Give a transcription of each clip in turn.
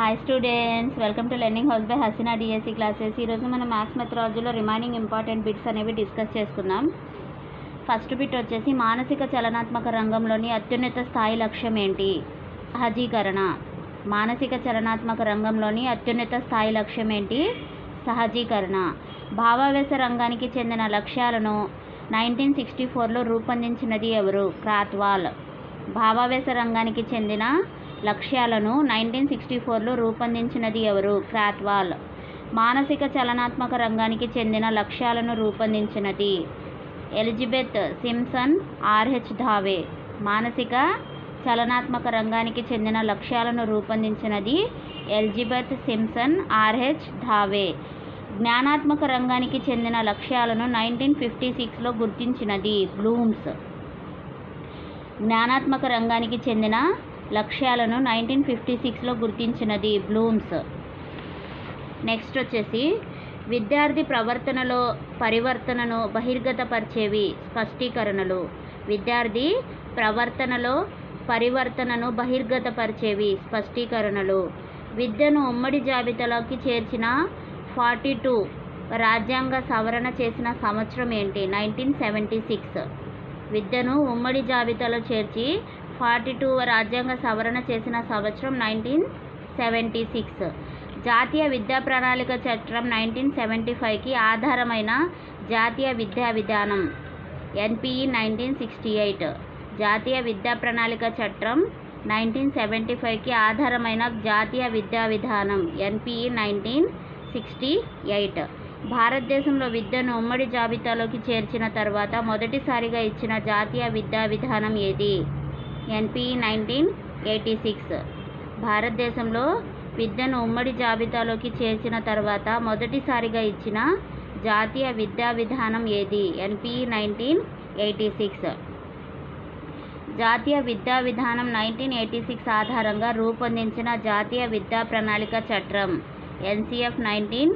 Hi students welcome to learning house by Haseena DSC classes ఈరోజు మనం maths మెథడాలజీలో remaining important bits అనేవి discuss చేసుకుందాం. ఫస్ట్ బిట్ వచ్చేసి మానసిక చలనాత్మక రంగంలోని అత్యున్నత స్థాయి లక్ష్యం ఏంటి? సహజీకరణ. మానసిక చలనాత్మక రంగంలోని అత్యున్నత స్థాయి లక్ష్యం ఏంటి? సహజీకరణ. భావావేశ రంగానికి చెందిన లక్ష్యాలను నైన్టీన్ సిక్స్టీ ఫోర్లో రూపొందించినది ఎవరు? క్రాత్వాల్. భావావేశ రంగానికి చెందిన లక్ష్యాలను నైన్టీన్ సిక్స్టీ ఫోర్లో రూపొందించినది ఎవరు? క్రాత్వాల్. మానసిక చలనాత్మక రంగానికి చెందిన లక్ష్యాలను రూపొందించినది Elizabeth Simpson R H Dave. మానసిక చలనాత్మక రంగానికి చెందిన లక్ష్యాలను రూపొందించినది Elizabeth Simpson R H Dave. జ్ఞానాత్మక రంగానికి చెందిన లక్ష్యాలను నైన్టీన్ ఫిఫ్టీ సిక్స్లో గుర్తించినది బ్లూమ్స్. జ్ఞానాత్మక రంగానికి చెందిన లక్ష్యాలను నైన్టీన్ ఫిఫ్టీ సిక్స్లో గుర్తించినది బ్లూమ్స్. నెక్స్ట్ వచ్చేసి విద్యార్థి ప్రవర్తనలో పరివర్తనను బహిర్గతపరిచేవి స్పష్టీకరణలు. విద్యార్థి ప్రవర్తనలో పరివర్తనను బహిర్గతపరిచేవి స్పష్టీకరణలు. విద్యను ఉమ్మడి జాబితాలోకి చేర్చిన ఫార్టీ టూ రాజ్యాంగ సవరణ చేసిన సంవత్సరం ఏంటి? Nineteen seventy six. విద్యను ఉమ్మడి జాబితాలో చేర్చి ఫార్టీ టూ రాజ్యాంగ సవరణ చేసిన సంవత్సరం నైన్టీన్ సెవెంటీ సిక్స్. జాతీయ విద్యా ప్రణాళిక చట్టం నైన్టీన్ సెవెంటీ ఫైవ్కి ఆధారమైన జాతీయ విద్యా విధానం ఎన్పిఈ నైన్టీన్ సిక్స్టీ ఎయిట్. జాతీయ విద్యా ప్రణాళిక చట్టం నైన్టీన్ సెవెంటీ ఫైవ్కి ఆధారమైన జాతీయ విద్యా విధానం ఎన్పిఈ నైన్టీన్ సిక్స్టీ ఎయిట్. భారతదేశంలో విద్యను ఉమ్మడి జాబితాలోకి చేర్చిన తర్వాత మొదటిసారిగా ఇచ్చిన జాతీయ విద్యా విధానం ఏది? NPE nineteen eighty six. భారతదేశంలో విద్యను ఉమ్మడి జాబితాలోకి చేర్చిన తర్వాత మొదటిసారిగా ఇచ్చిన జాతీయ విద్యా విధానం ఏది? NPE nineteen eighty six. జాతీయ విద్యా విధానం నైన్టీన్ ఎయిటీ సిక్స్ ఆధారంగా రూపొందించిన జాతీయ విద్యా ప్రణాళిక చట్టం ఎన్సిఎఫ్ నైన్టీన్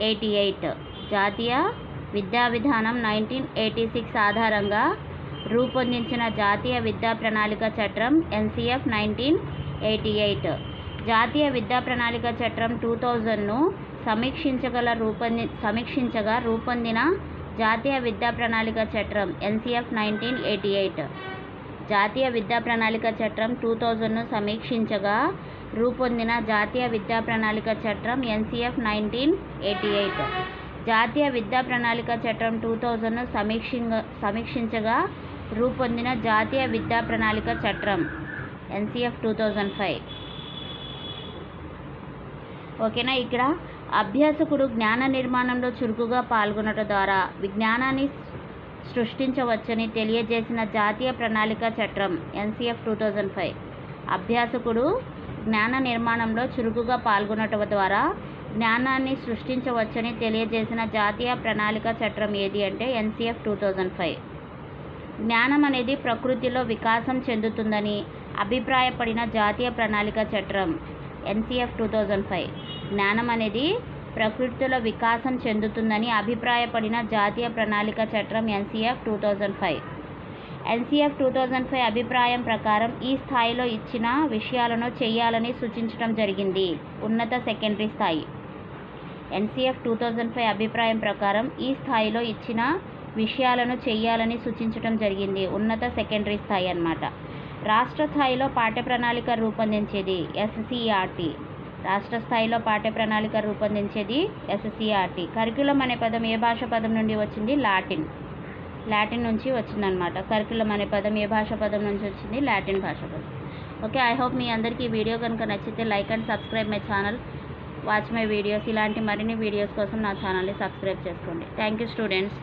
ఎయిటీ ఎయిట్. జాతీయ విద్యా విధానం నైన్టీన్ ఎయిటీ సిక్స్ ఆధారంగా రూపొందించిన జాతీయ విద్యా ప్రణాళిక చట్టం ఎన్సిఎఫ్ నైన్టీన్ ఎయిటీ ఎయిట్. జాతీయ విద్యా ప్రణాళిక చట్టం టూ థౌజండ్ను సమీక్షించగల రూపొంది సమీక్షించగా రూపొందిన జాతీయ విద్యా ప్రణాళిక చట్టం ఎన్సిఎఫ్ నైన్టీన్ ఎయిటీ ఎయిట్. జాతీయ విద్యా ప్రణాళిక చట్టం టూ థౌజండ్ను సమీక్షించగా రూపొందిన జాతీయ విద్యా ప్రణాళిక చట్టం ఎన్సిఎఫ్ నైన్టీన్ ఎయిటీ ఎయిట్. జాతీయ విద్యా ప్రణాళిక చట్టం టూ థౌజండ్ను సమీక్షింగ సమీక్షించగా రూపొందిన జాతీయ విద్యా ప్రణాళిక చట్టం ఎన్సిఎఫ్ టూ థౌజండ్ ఫైవ్. ఓకేనా? ఇక్కడ అభ్యాసకుడు జ్ఞాన నిర్మాణంలో చురుకుగా పాల్గొనడం ద్వారా విజ్ఞానాన్ని సృష్టించవచ్చని తెలియజేసిన జాతీయ ప్రణాళిక చట్టం ఎన్సిఎఫ్ టూ థౌజండ్ ఫైవ్. అభ్యాసకుడు జ్ఞాన నిర్మాణంలో చురుకుగా పాల్గొనటం ద్వారా జ్ఞానాన్ని సృష్టించవచ్చని తెలియజేసిన జాతీయ ప్రణాళిక చట్టం ఏది అంటే ఎన్సిఎఫ్ టూ థౌజండ్ ఫైవ్. జ్ఞానం అనేది ప్రకృతిలో వికాసం చెందుతుందని అభిప్రాయపడిన జాతీయ ప్రణాళిక చట్టం ఎన్సిఎఫ్ టూ థౌజండ్ ఫైవ్. జ్ఞానం అనేది ప్రకృతిలో వికాసం చెందుతుందని అభిప్రాయపడిన జాతీయ ప్రణాళిక చట్టం NCF two thousand five. NCF two thousand five అభిప్రాయం ప్రకారం ఈ స్థాయిలో ఇచ్చిన విషయాలను చేయాలని సూచించడం జరిగింది ఉన్నత సెకండరీ స్థాయి. ఎన్సిఎఫ్ టూ థౌజండ్ ఫైవ్ అభిప్రాయం ప్రకారం ఈ స్థాయిలో ఇచ్చిన విషయాలను చేయాలని సూచించడం జరిగింది. ఉన్నత సెకండరీ స్థాయి అన్నమాట. రాష్ట్ర స్థాయిలో పాఠ్య ప్రణాళిక రూపొందించేది ఎస్సీఆర్టీ. రాష్ట్ర స్థాయిలో పాఠ్య ప్రణాళిక రూపొందించేది ఎస్సీఆర్టీ. కరికులం అనే పదం ఏ భాష పదం నుండి వచ్చింది? లాటిన్. లాటిన్ నుంచి వచ్చిందనమాట కరికులం అనే పదం ఏ భాష పదం నుంచి వచ్చింది? లాటిన్ భాష పదం. ఓకే ఐ హోప్ మీ అందరికీ ఈ వీడియో కనుక నచ్చితే like and subscribe my channel. Watch my videos. ఇలాంటి మరిన్ని వీడియోస్ కోసం నా ఛానల్ని సబ్స్క్రైబ్ చేసుకోండి. Thank you students.